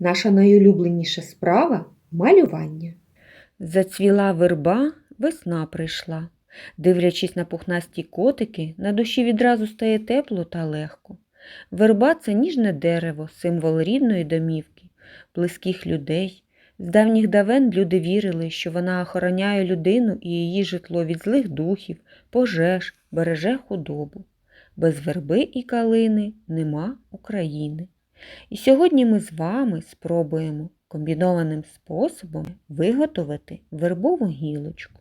Наша найулюбленіша справа малювання. Зацвіла верба, весна прийшла. Дивлячись на пухнасті котики, на душі відразу стає тепло та легко. Верба це ніжне дерево, символ рідної домівки, близьких людей. З давніх давен люди вірили, що вона охороняє людину і її житло від злих духів, пожеж, береже худобу. Без верби і калини нема України. І сьогодні ми з вами спробуємо комбінованим способом виготовити вербову гілочку.